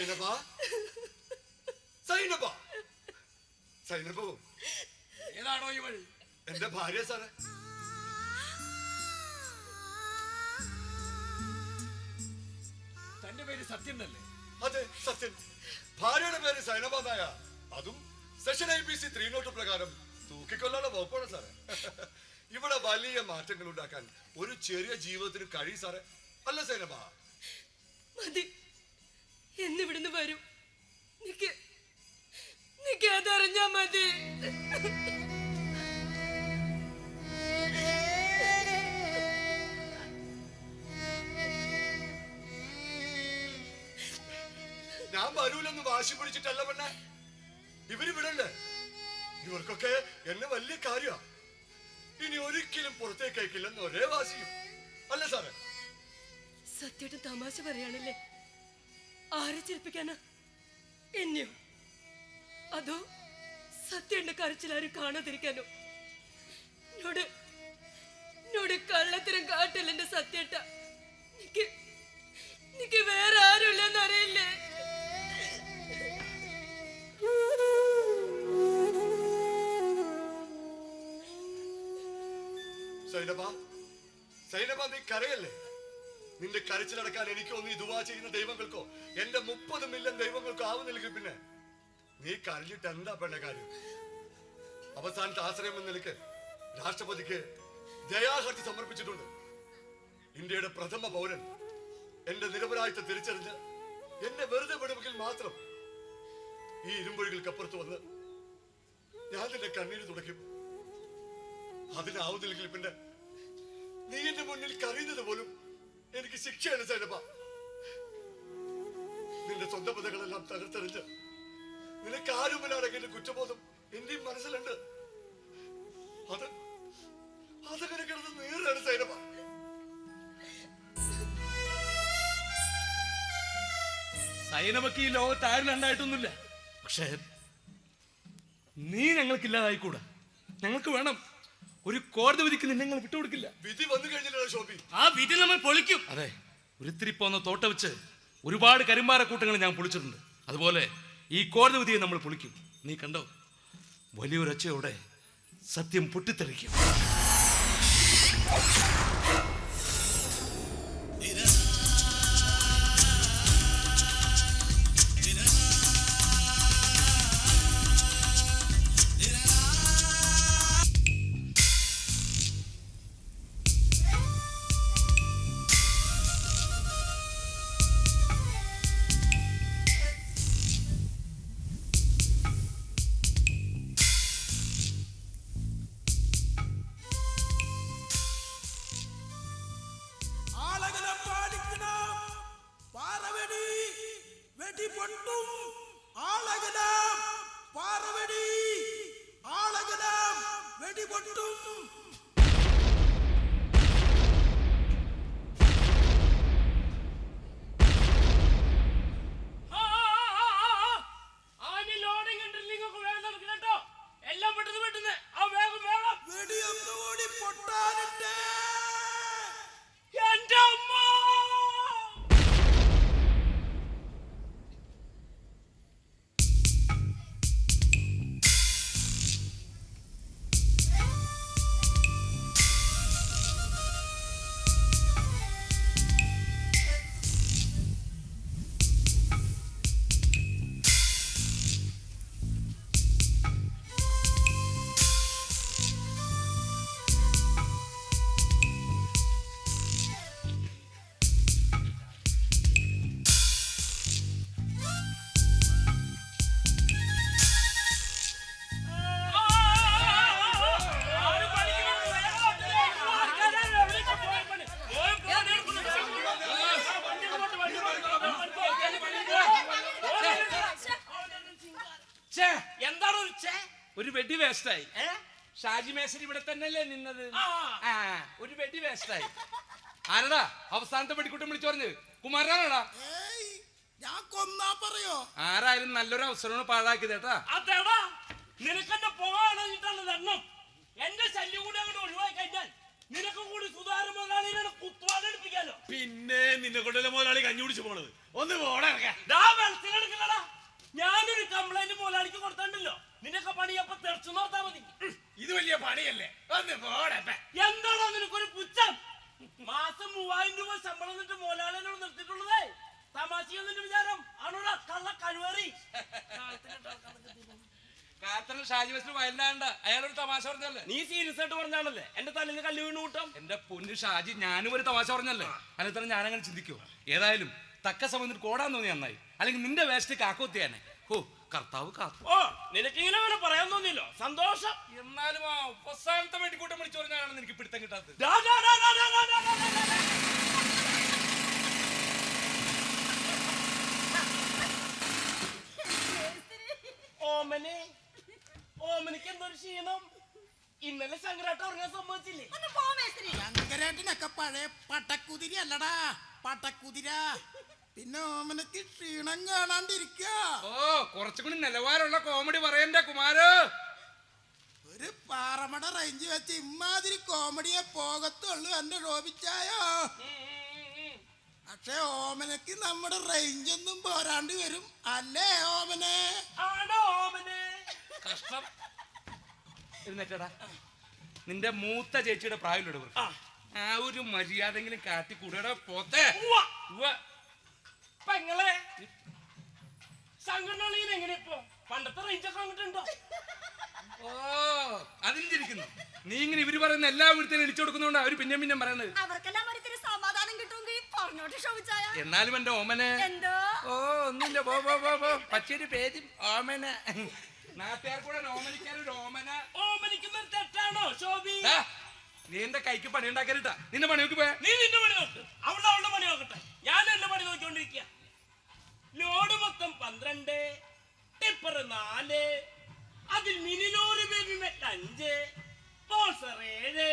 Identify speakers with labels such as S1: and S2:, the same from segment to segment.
S1: സൈനബ? സൈനബ? സൈനബോ?
S2: ഏതാണോ ഈ വഴി
S1: എന്റെ ഭാര്യ സാറേ.
S2: തന്റെ പേര് സത്യൻ അല്ലേ?
S1: അതെ സത്യൻ. ഭാര്യയുടെ പേര് സൈനബ നായ അതും section I P C three nought പ്രകാരം തൂക്കിക്കൊല്ലാനുള്ള വകുപ്പാണ് സാറേ. ഇവിടെ വലിയ മാറ്റങ്ങൾ ഉണ്ടാക്കാൻ ഒരു ചെറിയ ജീവിതത്തിന് കഴിയും സാറേ. അല്ല സൈനബ.
S3: മതി. എന്നിവിടുന്ന് വരും. നിക്ക് നിക്ക് അതറിഞ്ഞാ മതി.
S1: ഞാൻ വരൂലെന്ന് വാശി പിടിച്ചിട്ടല്ല പെണ്ണെ. ഇവർ വിടണ്ടേ ഇവർക്കൊക്കെ എന്നെ വലിയ കാര്യ. ഇനി ഒരിക്കലും പുറത്തേക്ക് അയക്കില്ലെന്ന് ഒരേ വാശിയും. അല്ല സാറേ?
S3: സത്യമായിട്ട് തമാശ പറയാണല്ലേ ആരെ ചിരിപ്പിക്കാനാ? എന്നെയോ? അതോ സത്യന്റെ കരച്ചിലാരും കാണാതിരിക്കാനോ? എന്നോട് എന്നോട് കള്ളത്തരം കാട്ടില്ല എന്റെ സത്യട്ട. നിക്ക് നിക്ക് വേറെ
S1: നിന്റെ കരച്ചിലടക്കാൻ എനിക്കോ നീ ദുവാ ചെയ്യുന്ന ദൈവങ്ങൾക്കോ? എന്റെ മുപ്പത് മില്യൺ ദൈവങ്ങൾക്കോ ആവുന്നില്ലെങ്കിൽ പിന്നെ നീ കരഞ്ഞിട്ട് എന്താ പെണ്ണ കാര്യം? അവസാനത്തെ ആശ്രയം എന്ന നിലയ്ക്ക് രാഷ്ട്രപതിക്ക് ദയാഹർജി സമർപ്പിച്ചിട്ടുണ്ട്. ഇന്ത്യയുടെ പ്രഥമ പൗരൻ. എന്റെ നിരപരാധിത്വം തിരിച്ചറിഞ്ഞ് എന്നെ വെറുതെ വിടുമെങ്കിൽ മാത്രം ഈ ഇരുമ്പൊഴികൾക്കപ്പുറത്ത് വന്ന് ഞാൻ നിന്റെ കണ്ണീര് തുടയ്ക്കും. അതിനാവുന്നില്ലെങ്കിൽ പിന്നെ നീ എന്റെ മുന്നിൽ കരയുന്നത് പോലും എനിക്ക് ശിക്ഷയാണ് സൈനപ്പ നിന്റെ സ്വന്തം പദങ്ങളെല്ലാം തകർത്തെറിഞ്ഞ് നിനക്ക് ആരുമില്ലാടങ്ങിയ കുറ്റബോധം എന്റെയും മനസ്സിലുണ്ട്. അത് അതങ്ങനെ കിടന്ന് നേരാണ് സൈനപ്പ
S2: സൈനമക്ക് ഈ ലോകത്ത് ആരും ഉണ്ടായിട്ടൊന്നുമില്ല പക്ഷേ നീ ഞങ്ങൾക്കില്ലാതായിക്കൂടാ. ഞങ്ങൾക്ക് വേണം. ഒരു കോടതി വിധിക്ക് നിന്നെ ഞങ്ങൾ വിട്ടുകൊടുക്കില്ല.
S1: വിധി വന്നു കഴിഞ്ഞല്ലോ ഷോപ്പി
S2: ആ വിധി നമ്മൾ പൊളിക്കും. അതെ ഉരുത്തിരി പോന്ന തോട്ട വെച്ച് ഒരുപാട് കരിമ്പാര കൂട്ടങ്ങൾ ഞാൻ പൊളിച്ചിട്ടുണ്ട്. അതുപോലെ ഈ കോടതി വിധിയെ നമ്മൾ പൊളിക്കും. നീ കണ്ടോ? വലിയൊരച്ചയോടെ സത്യം പൊട്ടിത്തെറിക്കും.
S4: പൊട്ടും ആളകലം പാറവെടി. ആളകലം
S2: വേസ്റ്റായി? ഷാജി മേശരി ഇവിടെ തന്നെയല്ലേ നിന്നത്?
S5: ആ.
S2: ഒരു വെടി വേസ്റ്റായി ആരടാ? അവസാനത്തെ വെടിക്കുട്ടം വിളിച്ചു പറഞ്ഞത് കുമാരനാടാ
S4: ഏയ് ഞാൻ കൊന്നാ പറയോ?
S2: ആരായാലും നല്ലൊരു അവസരമാണ് പാഴാക്കിയത് കേട്ടാ.
S5: അതെടാ നിനക്കെന്റെ പോകാണിട്ടുള്ള എണ്ണം എന്റെ ശല്യം കൂടി അങ്ങോട്ട് ഒഴിവാക്കി കഴിഞ്ഞാൽ നിനക്കും കൂടി സുധാര മുതലാളിനെ കുത്തുവാടെടുപ്പിക്കാലോ
S2: പിന്നെ നിന്നെ കൊണ്ടല്ലേ മുതലാളി കഞ്ഞി പിടിച്ചു പോണത്? ഒന്ന് പോടാ
S6: പണിയല്ലേ? ഒന്ന് പോടെ
S5: എന്താണോ നിനക്കൊരു പുച്ഛം? മാസം മൂവായിരം രൂപ ശമ്പളം എന്നിട്ട് മുതലാളിനോട് നിർത്തിയിട്ടുള്ളതേ? തമാശയെന്നിട്ട് വിചാരം? ആണോടാ കള്ള കഴിവേറി.
S2: കാത്തറിൽ ഷാജി ബസ്സിൽ വയലാണ്ട അയാളൊരു തമാശ പറഞ്ഞല്ലേ
S5: നീ സീരിയസ് ആയിട്ട് പറഞ്ഞാണല്ലേ എന്റെ തലയിൽ കല്ല് വീണ് കൂട്ടം.
S2: എന്റെ പൊന്നു ഷാജി ഞാനും ഒരു തമാശ പറഞ്ഞല്ലേ അതിനെ ഞാനങ്ങനെ ചിന്തിക്കോ? ഏതായാലും തക്ക സമയത്ത് കോടാൻ തോന്നി നന്നായി. അല്ലെങ്കിൽ നിന്റെ വേസ്റ്റ് കാക്കോത്തിയാനെ ഓ കർത്താവ് കാത്തു.
S5: ഓ നിനക്കിങ്ങനെ പറയാൻ സന്തോഷം.
S2: എന്നാലും ആ അവസാനത്തെ വെട്ടിക്കൂട്ടം വിളിച്ചു പറഞ്ഞാണ് എനിക്ക് പിടുത്തം കിട്ടാത്തത്.
S5: ഡാ, ഡാ, ഡാ, ഡാ, ഡാ, ഡാ, ഡാ, ഡാ, ഡാ, ഡാ. ഓമനെ ഓമനിക്ക് എന്തൊരു ക്ഷീണം? ഇന്നലെ ശങ്കരാട്ട ഉറങ്ങാൻ സമ്മതിച്ചില്ലേ?
S4: ശങ്കരേട്ടനൊക്കെ പഴയ പട്ടക്കുതിരി അല്ലടാ പട്ടക്കുതിര പിന്നെ ഓമനക്ക് ക്ഷീണം കാണാണ്ടിരിക്ക.
S2: ഓ കുറച്ചുകൂടി നിലവാരമുള്ള കോമഡി പറയണ്ടേ കുമാരോ?
S4: ഒരു പാറമട റേഞ്ച് വെച്ച് ഇമാതിരി കോമഡിയെ പോകത്തുള്ളൂ എന്റെ രോപിച്ചായോ പക്ഷെ ഓമനക്ക് നമ്മുടെ റേഞ്ച് ഒന്നും പോരാണ്ട് വരും. അല്ലേ ഓമനെ?
S2: കഷ്ടം. ഇരുന്നേറ്റടാ നിന്റെ മൂത്ത ചേച്ചിയുടെ പ്രായമുള്ള
S5: ആ.
S2: ആ ഒരു മര്യാദെങ്കിലും കാട്ടിക്കൂടടാ പോത്തെ.
S5: ഉവ്വ.
S2: ഉവ്വ.
S5: പെങ്ങളെ എങ്ങനെ ഇപ്പൊ? പണ്ടത്തെ റേഞ്ചൊക്കെ അങ്ങോട്ടുണ്ടോ
S2: ഓ അതിന് നീ ഇങ്ങനെ ഇവർ പറയുന്ന എല്ലാ വീട്ടിലും ഇടിച്ചു കൊടുക്കുന്നോണ്ട് അവർ പിന്നെ പിന്നെ പറയണത്
S7: അവർക്കെല്ലാം ഒരു ഇത്തിരി സമാധാനം കിട്ടുമെങ്കിൽ പറഞ്ഞോട്ട് ശോഭിച്ചായ.
S2: എന്നാലും എന്റെ ഓമനെ.
S7: എന്തോ?
S2: ഓ ഒന്നുമില്ല. പോ പോ പോ പോ. പച്ചയൊരു പേരും ഓമന. നാട്ടുകാർ കൂടെ ഓമനിക്കാൻ ഒരു ഓമന.
S5: ഓമനിക്കുന്ന തെറ്റാണോ ശോഭി?
S2: നീ എന്റെ കൈക്ക് പണി ഉണ്ടാക്കരുട്ടാ നിന്റെ പണി നോക്കി പോയാ.
S5: നീ നിന്റെ പണി നോക്ക്. അവൾ അവളുടെ പണി നോക്കട്ടെ. ഞാൻ എന്റെ പണി നോക്കിക്കൊണ്ടിരിക്കുക ലോഡ് മൊത്തം പന്ത്രണ്ട് ടിപ്പർ നാല് അതിൽ മിനി ലോറി ബേബി മെറ്റ് അഞ്ച് ഏഴ്.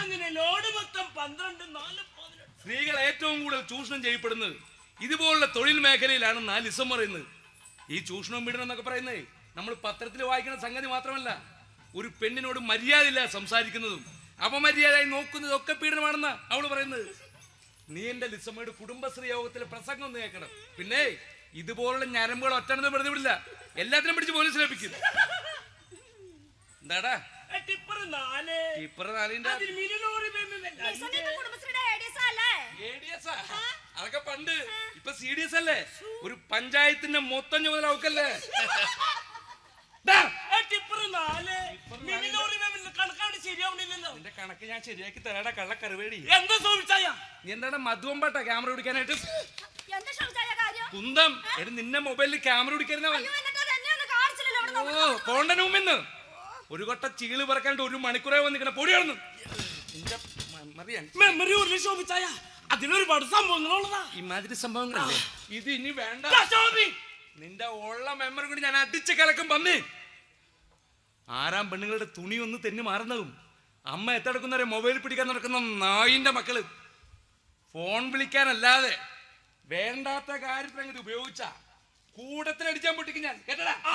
S5: അങ്ങനെ ലോഡ് മൊത്തം പന്ത്രണ്ട് നാല്
S2: സ്ത്രീകൾ ഏറ്റവും കൂടുതൽ ചൂഷണം ചെയ്യപ്പെടുന്നത് ഇതുപോലുള്ള തൊഴിൽ മേഖലയിലാണ് നാല് ഇസം പറയുന്നത്. ഈ ചൂഷണം പീഡനം എന്നൊക്കെ പറയുന്നത് നമ്മൾ പത്രത്തിൽ വായിക്കുന്ന സംഗതി മാത്രമല്ല ഒരു പെണ്ണിനോട് മര്യാദയില്ല സംസാരിക്കുന്നതും അപമര്യാദയായി നോക്കുന്നതും ഒക്കെ പീഡനമാണെന്നാ അവൾ പറയുന്നത്. നീ എന്റെ ലിസമ്മയുടെ കുടുംബശ്രീ യോഗത്തിലെ പ്രസംഗം ഒന്ന് കേൾക്കണം. പിന്നെ ഇതുപോലുള്ള ഞരമ്പുകൾ ഒറ്റണെന്ന് വെറുതെ വിടില്ല. എല്ലാത്തിനും പിടിച്ച് പോലീസ് ലഭിക്കും എന്താടാ?
S5: ടിപ്പർ
S2: നാലിന്റെ അതൊക്കെ പണ്ട്. ഇപ്പൊ സി ഡി എസ് അല്ലേ? ഒരു പഞ്ചായത്തിന്റെ മൊത്തം ചുമതല അവക്കല്ലേ നിന്റെ കണക്ക് ഞാൻ ശരിയാക്കി തരാടാ കള്ള കറുവേടി
S5: എന്താ സോമിച്ചായ
S2: നീ എന്താണ് മധുവമ്പാട്ടാ ക്യാമറ പിടിക്കാനായിട്ട്? കുന്തം. എടി നിന്നെ മൊബൈലിൽ ക്യാമറ
S7: കാണിച്ചില്ലല്ലോ
S2: ഓ മുമ്പിന്ന്. ഒരു കൊട്ട ചീൾ പറക്കാണ്ട് ഒരു മണിക്കൂറായി വന്നിക്കണ പൊടിയാണെന്ന് നിന്റെ മറിയാൻ
S5: മെമ്മറി ഉരുളി ശോഭിച്ചായ അതിലൊരുപാട് സംഭവങ്ങളുള്ളതാ.
S2: ഇമാതിരി സംഭവങ്ങളല്ലേ? ഇത് ഇനി വേണ്ട. നിന്റെ ഉള്ള മെമ്മറി കൂടി ഞാൻ അടിച്ച് കിളക്കും പന്നി. ആറാം പെണ്ണുങ്ങളുടെ തുണി ഒന്ന് തെന്നി മാറുന്നതും അമ്മ എത്തടക്കുന്നവരെ മൊബൈൽ പിടിക്കാൻ നടക്കുന്ന നായിന്റെ മക്കൾ. ഫോൺ വിളിക്കാനല്ലാതെ വേണ്ടാത്ത കാര്യത്തിൽ അങ്ങനെ ഉപയോഗിച്ച. കൂടത്തിലടിച്ചാൻ പൊട്ടിക്കും ഞാൻ. കേട്ടടാ?